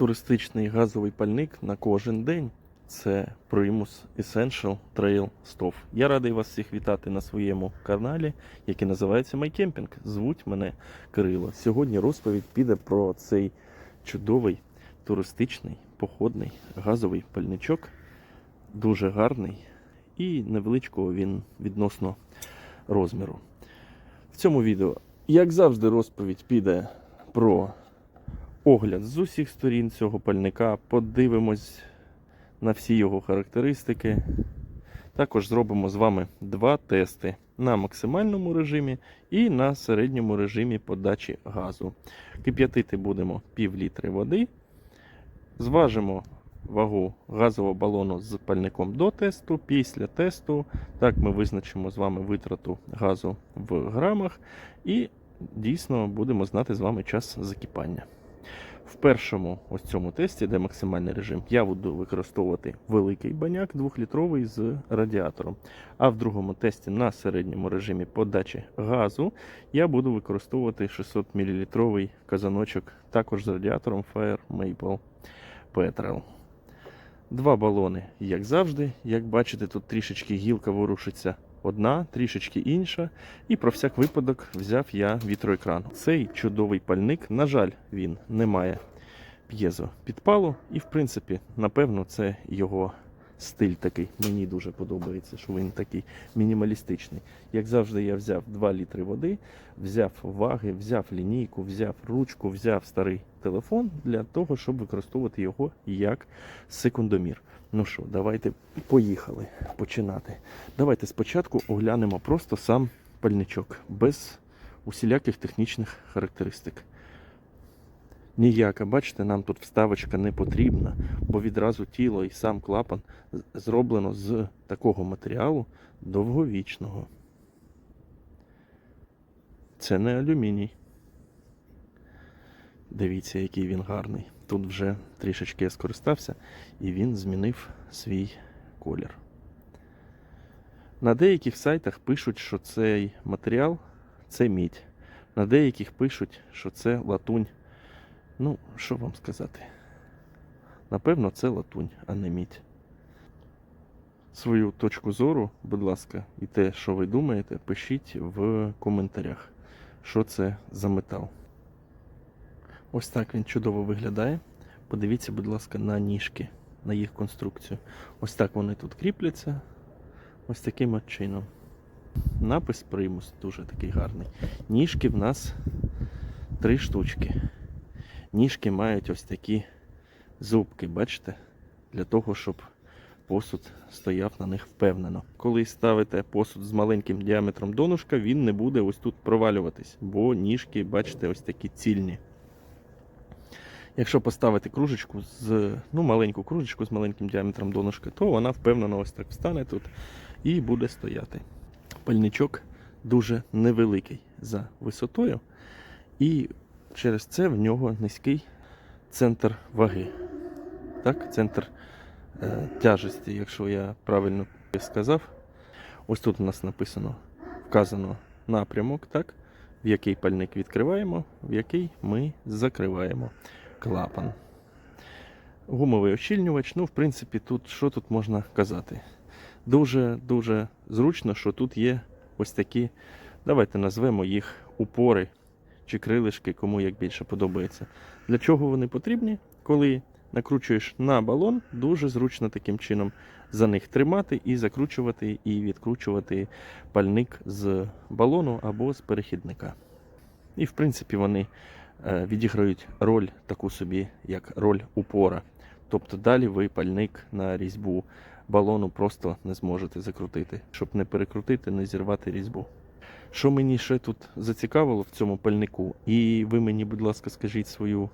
туристичний газовий пальник на кожен день. Це Primus Essential Trail Stove. Я радий вас всіх вітати на своєму каналі, який називається MyCamping. Звуть мене Кирило. Сьогодні розповідь піде про цей чудовий туристичний походний газовий пальничок. Дуже гарний і невеличкого він відносно розміру. В цьому відео, як завжди, розповідь піде про огляд з усіх сторін цього пальника. Подивимось на всі його характеристики. Також зробимо з вами два тести на максимальному режимі і на середньому режимі подачі газу. Кип'ятити будемо пів літри води. Зважимо вагу газового балону з пальником до тесту. Після тесту так ми визначимо з вами витрату газу в грамах і дійсно будемо знати з вами час закипання. В першому ось цьому тесті, де максимальний режим, я буду використовувати великий баняк 2-літровий з радіатором. А в другому тесті на середньому режимі подачі газу я буду використовувати 600 мл казаночок також з радіатором Fire Maple Petrel. Два балони, як завжди. Як бачите, тут трішечки гілка ворушиться одна, трішечки інша. І про всяк випадок взяв я вітроекран. Цей чудовий пальник, на жаль, він не має п'єзо підпалу. І, в принципі, напевно, це його стиль такий. Мені дуже подобається, що він такий мінімалістичний. Як завжди, я взяв 2 літри води, взяв ваги, взяв лінійку, взяв ручку, взяв старий телефон для того, щоб використовувати його як секундомір. Ну що, давайте поїхали починати. Давайте спочатку оглянемо просто сам пальничок без усіляких технічних характеристик. Ніяка, бачите, нам тут вставочка не потрібна, бо відразу тіло і сам клапан зроблено з такого матеріалу довговічного. Це не алюміній. Дивіться, який він гарний. Тут вже трішечки я скористався і він змінив свій колір. На деяких сайтах пишуть, що цей матеріал це мідь. На деяких пишуть, що це латунь. Ну, що вам сказати? Напевно, це латунь, а не мідь. Свою точку зору, будь ласка, і те, що ви думаєте, пишіть в коментарях, що це за метал. Ось так він чудово виглядає. Подивіться, будь ласка, на ніжки, на їх конструкцію. Ось так вони тут кріпляться. Ось таким от чином. Напис примус дуже такий гарний. Ніжки в нас три штучки. Ніжки мають ось такі зубки, бачите? Для того, щоб посуд стояв на них впевнено. Коли ставите посуд з маленьким діаметром донышка, він не буде ось тут провалюватись, бо ніжки, бачите, ось такі цільні. Якщо поставити кружечку з ну, маленьку кружечку з маленьким діаметром донышка, то вона впевнено ось так встане тут і буде стояти. Пальничок дуже невеликий за висотою, і через це в нього низький центр ваги. Так, центр е, тяжесті, якщо я правильно сказав. Ось тут у нас написано, вказано напрямок, так, в який пальник відкриваємо, в який ми закриваємо клапан. Гумовий ощільнювач, ну, в принципі, тут що тут можна казати? Дуже-дуже зручно, що тут є ось такі, давайте назвемо їх упори чи крилишки, кому як більше подобається. Для чого вони потрібні? Коли накручуєш на балон, дуже зручно таким чином за них тримати і закручувати і відкручувати пальник з балону або з перехідника. І, в принципі, вони е, відіграють роль таку собі, як роль упора. Тобто далі ви пальник на різьбу балону просто не зможете закрутити, щоб не перекрутити, не зірвати різьбу. Що мені ще тут зацікавило в цьому пальнику, і ви мені, будь ласка, скажіть свою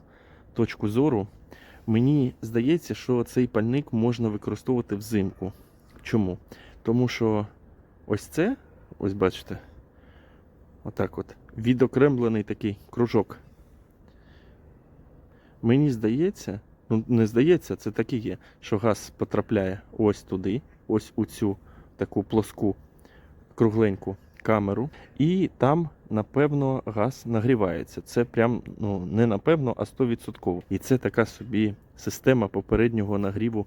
точку зору. Мені здається, що цей пальник можна використовувати взимку. Чому? Тому що ось це, ось бачите, отак от, відокремлений такий кружок. Мені здається, ну не здається, це так і є, що газ потрапляє ось туди, ось у цю таку плоску кругленьку камеру, і там напевно, газ нагрівається. Це прям ну, не напевно, а 100%. І це така собі система попереднього нагріву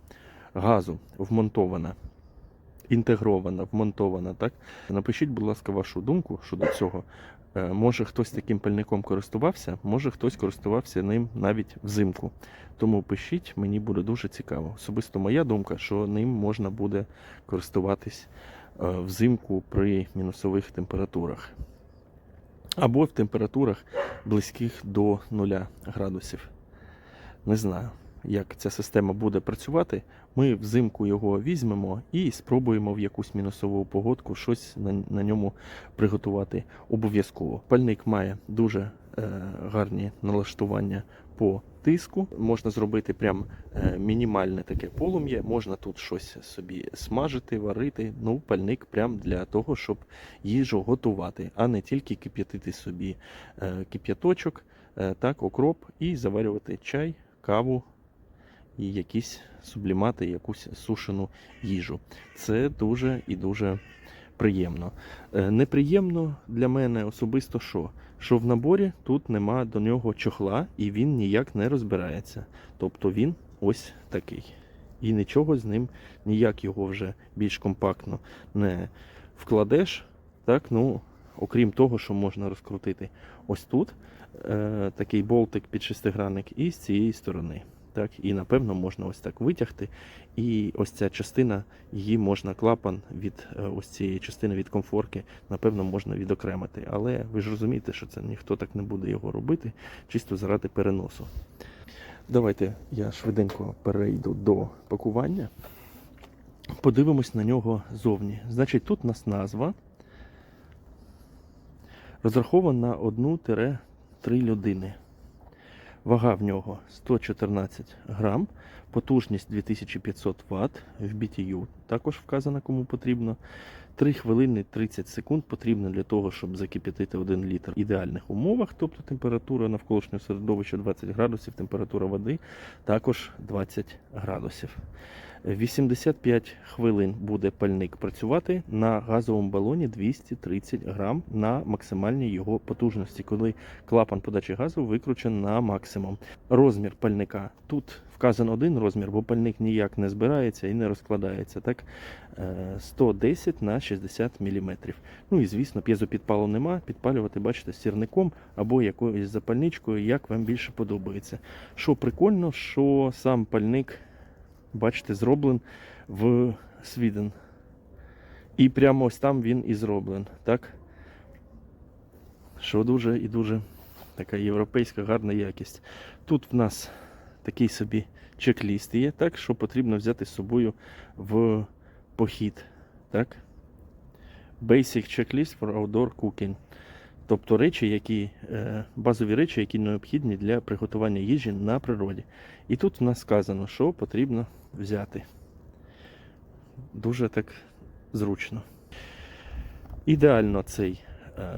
газу вмонтована. Інтегрована, вмонтована, так? Напишіть, будь ласка, вашу думку щодо цього. Е, Може хтось таким пальником користувався, може хтось користувався ним навіть взимку. Тому пишіть, мені буде дуже цікаво. Особисто моя думка, що ним можна буде користуватись взимку при мінусових температурах. Або в температурах близьких до 0 градусів. Не знаю, як ця система буде працювати. Ми взимку його візьмемо і спробуємо в якусь мінусову погодку щось на, на ньому приготувати обов'язково. Пальник має дуже е, гарні налаштування по тиску. Можна зробити прям е, мінімальне таке полум'я. Можна тут щось собі смажити, варити. Ну, пальник прям для того, щоб їжу готувати, а не тільки кип'ятити собі е, кип'яточок, е, так, окроп і заварювати чай, каву і якісь сублімати, якусь сушену їжу. Це дуже і дуже приємно. Неприємно для мене особисто що? Що в наборі тут нема до нього чохла і він ніяк не розбирається. Тобто він ось такий. І нічого з ним, ніяк його вже більш компактно не вкладеш. Так, ну, окрім того, що можна розкрутити ось тут е, такий болтик під шестигранник, і з цієї сторони. Так, і напевно можна ось так витягти. І ось ця частина, її можна клапан від е, ось цієї частини від комфорки, напевно, можна відокремити. Але ви ж розумієте, що це ніхто так не буде його робити, чисто заради переносу. Давайте я швиденько перейду до пакування. Подивимось на нього зовні. Значить, тут у нас назва розрахована на 1-3 людини. Вага в нього 114 грам, потужність 2500 Вт в BTU, також вказано кому потрібно. 3 хвилини 30 секунд потрібно для того, щоб закип'ятити 1 літр в ідеальних умовах, тобто температура навколишнього середовища 20 градусів, температура води також 20 градусів. 85 хвилин буде пальник працювати на газовому балоні 230 грам на максимальній його потужності, коли клапан подачі газу викручений на максимум. Розмір пальника тут вказано один розмір, бо пальник ніяк не збирається і не розкладається. Так, Е, 110 на 60 мм. Ну і звісно, п'єзопідпалу нема. Підпалювати, бачите, сірником або якоюсь запальничкою, як вам більше подобається. Що прикольно, що сам пальник бачите, зроблен в Свіден. І прямо ось там він і зроблен. Так? Що дуже і дуже така європейська гарна якість. Тут в нас такий собі чек-ліст є, так, що потрібно взяти з собою в похід. Так? Basic checklist for outdoor cooking. Тобто речі, які, е, базові речі, які необхідні для приготування їжі на природі. І тут в нас сказано, що потрібно взяти. Дуже так зручно. Ідеально цей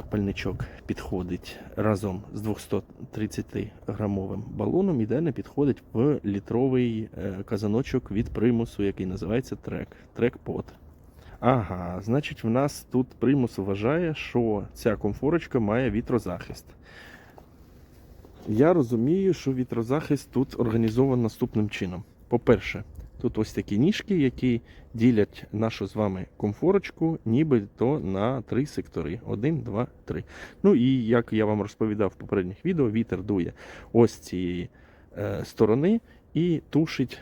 пальничок підходить разом з 230-грамовим балоном. Ідеально підходить в літровий е, казаночок від примусу, який називається трек. Трекпот. Ага, значить, в нас тут примус вважає, що ця комфорочка має вітрозахист. Я розумію, що вітрозахист тут організований наступним чином. По-перше, тут ось такі ніжки, які ділять нашу з вами комфорочку, нібито на три сектори: один, два, три. Ну і як я вам розповідав в попередніх відео, вітер дує ось цієї е, сторони і тушить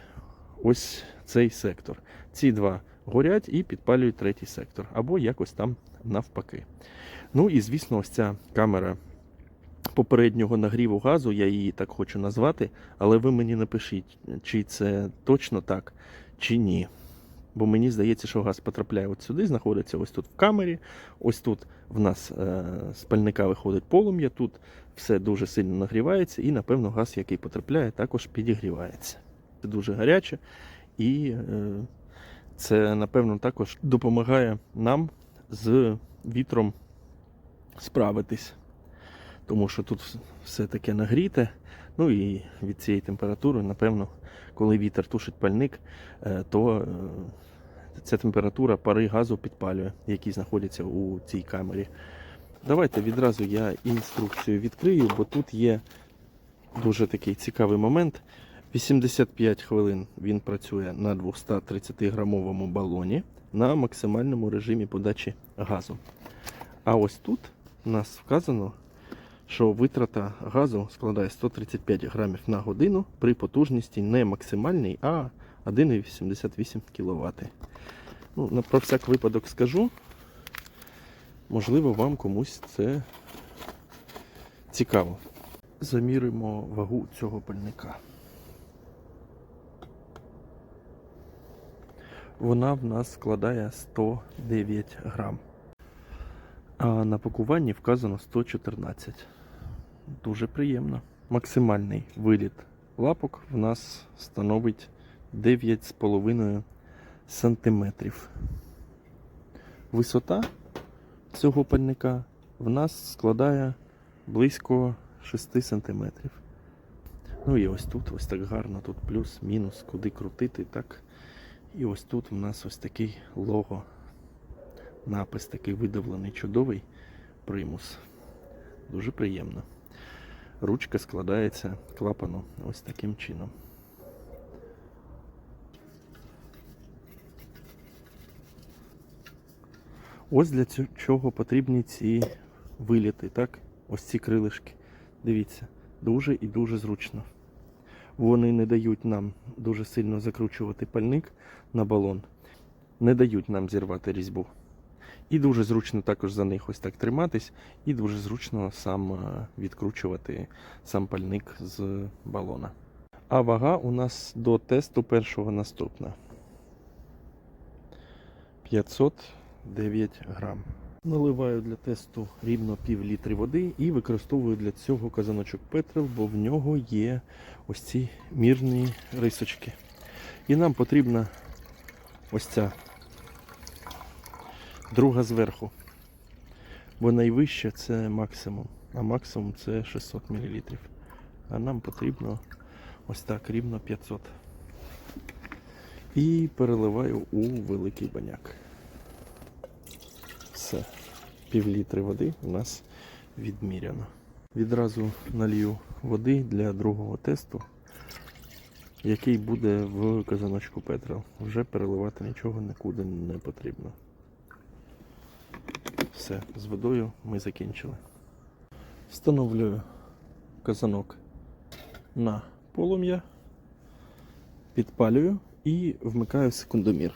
ось цей сектор. Ці два горять і підпалюють третій сектор, або якось там навпаки. Ну і звісно, ось ця камера попереднього нагріву газу, я її так хочу назвати, але ви мені напишіть, чи це точно так, чи ні. Бо мені здається, що газ потрапляє от сюди, знаходиться ось тут в камері. Ось тут в нас е, з виходить полум'я, тут все дуже сильно нагрівається, і, напевно, газ, який потрапляє, також підігрівається. Це дуже гаряче і е, це, напевно, також допомагає нам з вітром справитись. Тому що тут все таке нагріте. Ну і від цієї температури, напевно, коли вітер тушить пальник, е, то е, ця температура пари газу підпалює, які знаходяться у цій камері. Давайте відразу я інструкцію відкрию, бо тут є дуже такий цікавий момент. 85 хвилин він працює на 230 грамовому балоні на максимальному режимі подачі газу. А ось тут у нас вказано, що витрата газу складає 135 грамів на годину при потужності не максимальній, а 1,88 кВт. Ну, про всяк випадок скажу. Можливо, вам комусь це цікаво. Заміримо вагу цього пальника. Вона в нас складає 109 грам. А на пакуванні вказано 114. Дуже приємно. Максимальний виліт лапок в нас становить 9,5 сантиметрів. Висота цього пальника в нас складає близько 6 сантиметрів. Ну і ось тут ось так гарно, тут плюс, мінус, куди крутити, так. І ось тут у нас ось такий лого. Напис такий видавлений, чудовий примус. Дуже приємно. Ручка складається клапану ось таким чином. Ось для чого потрібні ці виліти, так? Ось ці крилишки. Дивіться, дуже і дуже зручно. Вони не дають нам дуже сильно закручувати пальник на балон, не дають нам зірвати різьбу. І дуже зручно також за них ось так триматись, і дуже зручно сам е, відкручувати сам пальник з балона. А вага у нас до тесту першого наступна. 509 грам. Наливаю для тесту рівно пів літри води і використовую для цього казаночок Петрел, бо в нього є ось ці мірні рисочки. І нам потрібна ось ця друга зверху. Бо найвище це максимум, а максимум це 600 мл. А нам потрібно ось так рівно 500. І переливаю у великий баняк. Все. Пів літри води у нас відміряно. Відразу налью води для другого тесту, який буде в казаночку Петрел. Вже переливати нічого нікуди не потрібно. Все, з водою ми закінчили. Встановлюю казанок на полум'я, підпалюю і вмикаю секундомір.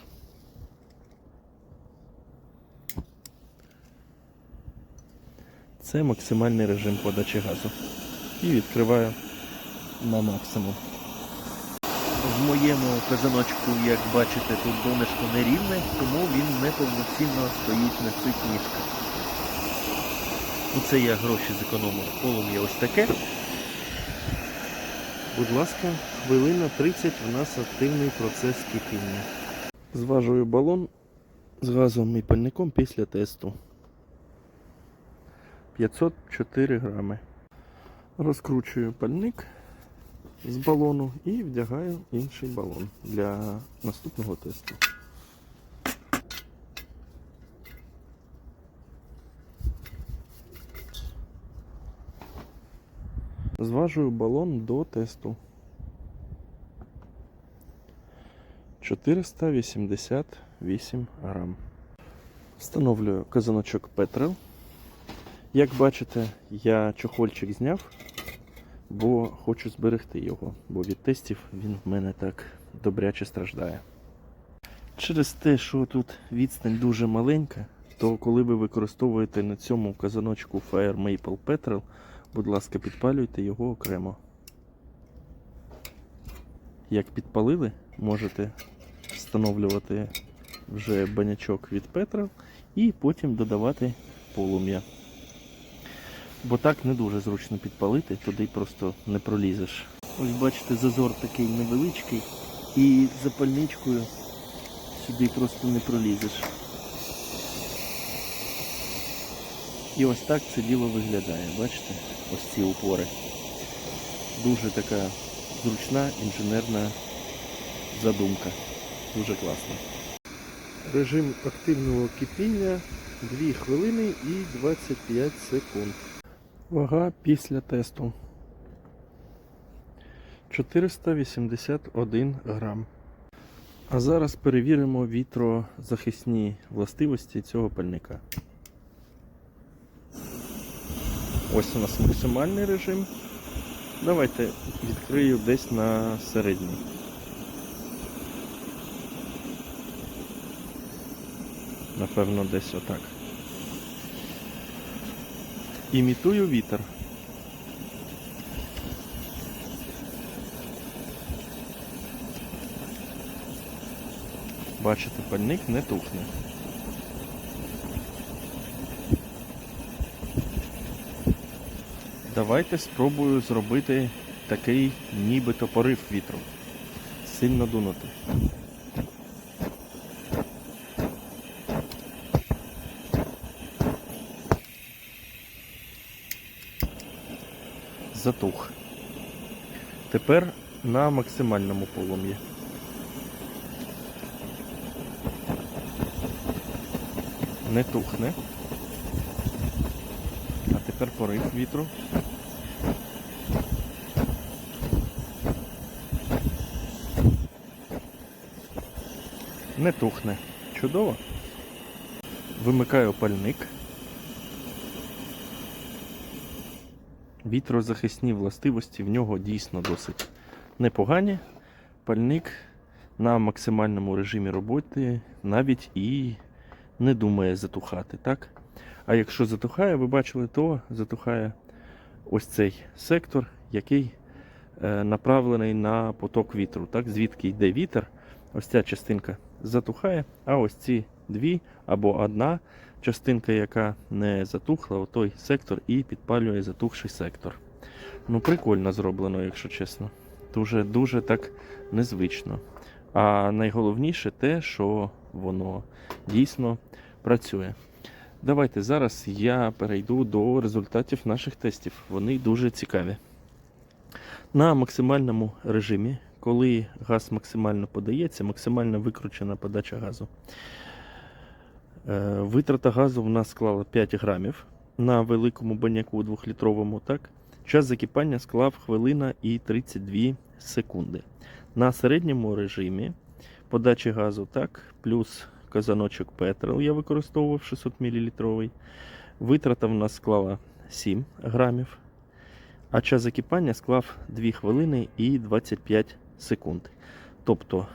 Це максимальний режим подачі газу. І відкриваю на максимум. В моєму казаночку, як бачите, тут донечко нерівне, тому він неповноцінно стоїть на цих ніжках. Оце я гроші зекономив. Полум'я ось таке. Будь ласка, хвилина 30 у нас активний процес кипіння. Зважую балон з газом і пальником після тесту. 504 грами. Розкручую пальник з балону і вдягаю інший балон для наступного тесту. Зважую балон до тесту. 488 грам. Встановлюю казаночок Петрел. Як бачите, я чохольчик зняв, бо хочу зберегти його, бо від тестів він в мене так добряче страждає. Через те, що тут відстань дуже маленька, то коли ви використовуєте на цьому казаночку Fire Maple Petrel, будь ласка, підпалюйте його окремо. Як підпалили, можете встановлювати вже банячок від Petrel і потім додавати полум'я. Бо так не дуже зручно підпалити, туди просто не пролізеш. Ось бачите, зазор такий невеличкий, і запальничкою сюди просто не пролізеш. І ось так це діло виглядає, бачите? Ось ці упори. Дуже така зручна інженерна задумка. Дуже класно. Режим активного кипіння 2 хвилини і 25 секунд. Вага після тесту 481 грам. А зараз перевіримо вітрозахисні властивості цього пальника. Ось у нас максимальний режим. Давайте відкрию десь на середній. Напевно, десь отак. Імітую вітер. Бачите, пальник не тухне. Давайте спробую зробити такий нібито порив вітру. Сильно дунути. Затух. Тепер на максимальному полум'ї. Не тухне. А тепер порив вітру. Не тухне. Чудово. Вимикаю пальник. Вітрозахисні властивості в нього дійсно досить непогані. Пальник на максимальному режимі роботи навіть і не думає затухати, так? А якщо затухає, ви бачили, то затухає ось цей сектор, який е, направлений на поток вітру. Так? Звідки йде вітер, ось ця частинка затухає, а ось ці дві або одна частинка, яка не затухла, той сектор і підпалює затухший сектор. Ну, прикольно зроблено, якщо чесно. Дуже дуже так незвично. А найголовніше те, що воно дійсно працює. Давайте зараз я перейду до результатів наших тестів. Вони дуже цікаві. На максимальному режимі, коли газ максимально подається, максимально викручена подача газу. Е, Витрата газу в нас склала 5 грамів на великому баняку 2-літровому. Так? Час закипання склав хвилина і 32 секунди. На середньому режимі подачі газу, так, плюс казаночок Петрол я використовував 600 мл. Витрата в нас склала 7 грамів, а час закипання склав 2 хвилини і 25 секунд. Тобто,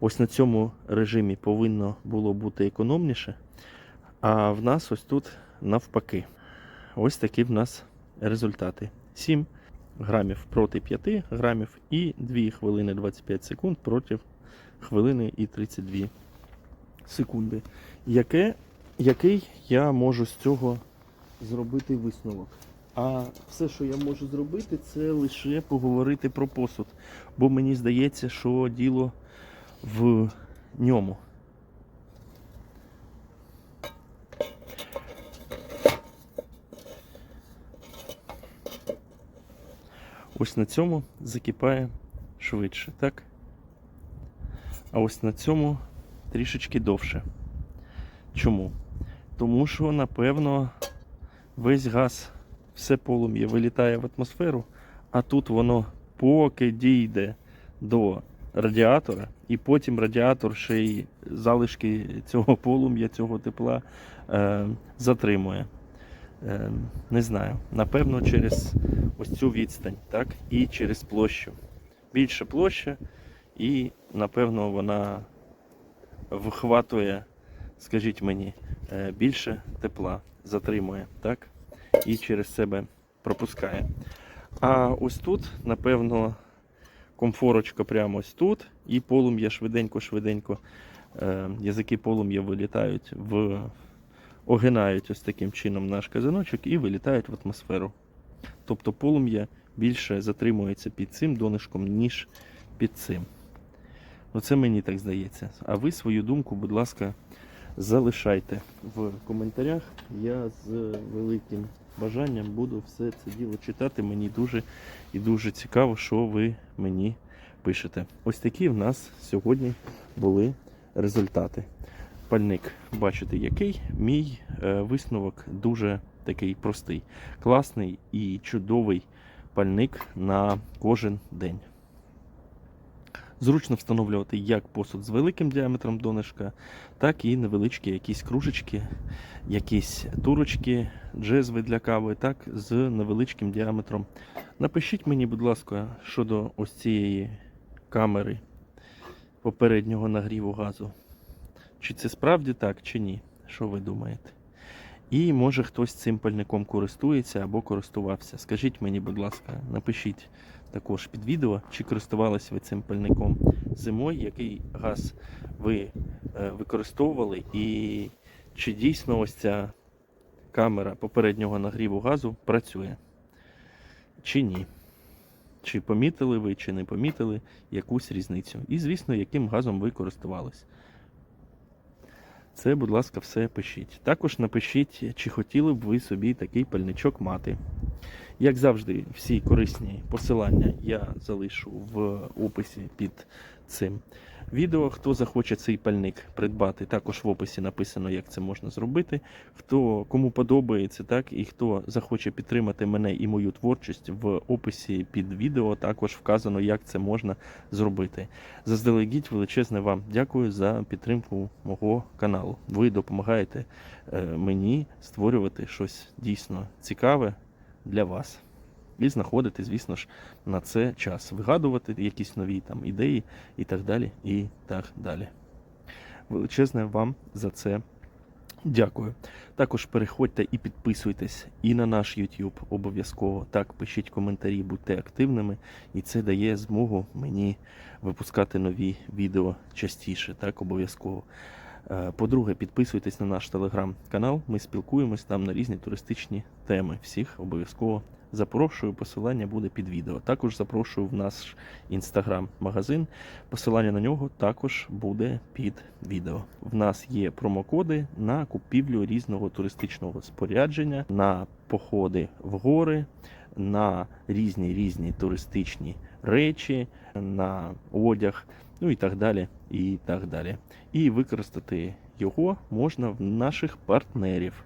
ось на цьому режимі повинно було бути економніше, а в нас ось тут навпаки. Ось такі в нас результати. 7 грамів проти 5 грамів і 2 хвилини 25 секунд проти хвилини і 32 секунди. Яке, який я можу з цього зробити висновок? А все, що я можу зробити, це лише поговорити про посуд. Бо мені здається, що діло в ньому. Ось на цьому закипає швидше, так? А ось на цьому трішечки довше. Чому? Тому що, напевно, весь газ, все полум'я вилітає в атмосферу, а тут воно поки дійде до радіатора, і потім радіатор ще й залишки цього полум'я, цього тепла е, затримує. Е, не знаю, напевно, через ось цю відстань, так, і через площу. Більша площа, і напевно вона вихватує, скажіть мені, е, більше тепла затримує, так? І через себе пропускає. А ось тут, напевно, комфорочка прямо ось тут, і полум'я швиденько-швиденько. е, Язики полум'я вилітають в. Огинають ось таким чином наш казаночок і вилітають в атмосферу. Тобто полум'я більше затримується під цим донишком, ніж під цим. Ну, це мені так здається. А ви свою думку, будь ласка, залишайте в коментарях. Я з великим бажанням буду все це діло читати. Мені дуже і дуже цікаво, що ви мені пишете. Ось такі в нас сьогодні були результати. пальник бачите який. Мій е, висновок дуже такий простий. Класний і чудовий пальник на кожен день. Зручно встановлювати як посуд з великим діаметром донышка, так і невеличкі якісь кружечки, якісь турочки, джезви для кави, так з невеличким діаметром. Напишіть мені, будь ласка, щодо ось цієї камери попереднього нагріву газу. Чи це справді так, чи ні? Що ви думаєте? І може хтось цим пальником користується або користувався. Скажіть мені, будь ласка, напишіть також під відео, чи користувалися ви цим пальником зимою, який газ ви е, використовували, і чи дійсно ось ця камера попереднього нагріву газу працює, чи ні. Чи помітили ви, чи не помітили якусь різницю. І, звісно, яким газом ви користувались. Це, будь ласка, все пишіть. Також напишіть, чи хотіли б ви собі такий пальничок мати. Як завжди, всі корисні посилання я залишу в описі під цим відео. Хто захоче цей пальник придбати, також в описі написано, як це можна зробити. Хто кому подобається, так і хто захоче підтримати мене і мою творчість, в описі під відео також вказано, як це можна зробити. Заздалегідь величезне вам дякую за підтримку мого каналу. Ви допомагаєте е, мені створювати щось дійсно цікаве для вас. І знаходити, звісно ж, на це час. Вигадувати якісь нові там ідеї і так далі. І так далі. Величезне вам за це дякую. Також переходьте і підписуйтесь і на наш YouTube обов'язково. Так, пишіть коментарі, будьте активними, і це дає змогу мені випускати нові відео частіше. Так, обов'язково. Е, По-друге, підписуйтесь на наш телеграм-канал. Ми спілкуємось там на різні туристичні теми. Всіх обов'язково запрошую. Посилання буде під відео. Також запрошую в наш інстаграм-магазин. Посилання на нього також буде під відео. В нас є промокоди на купівлю різного туристичного спорядження, на походи в гори, на різні різні туристичні речі, на одяг, ну і так далі. І так далі. І використати його можна в наших партнерів.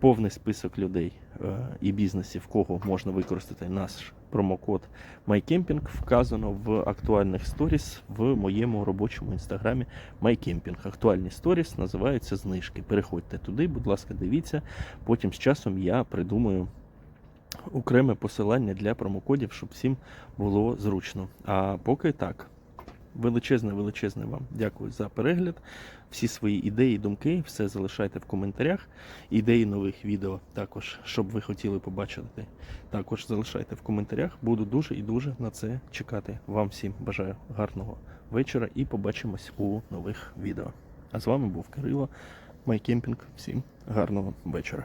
Повний список людей е, і бізнесів, кого можна використати наш промокод MyCamping, вказано в актуальних сторіс в моєму робочому інстаграмі MyCamping. Актуальні сторіс називаються знижки. Переходьте туди, будь ласка, дивіться. Потім з часом я придумаю окреме посилання для промокодів, щоб всім було зручно. А поки так. Величезне, величезне вам дякую за перегляд. Всі свої ідеї, думки, все залишайте в коментарях. Ідеї нових відео також, щоб ви хотіли побачити, також залишайте в коментарях. Буду дуже і дуже на це чекати. Вам всім бажаю гарного вечора і побачимось у нових відео. А з вами був Кирило, Майкемпінг. Всім гарного вечора.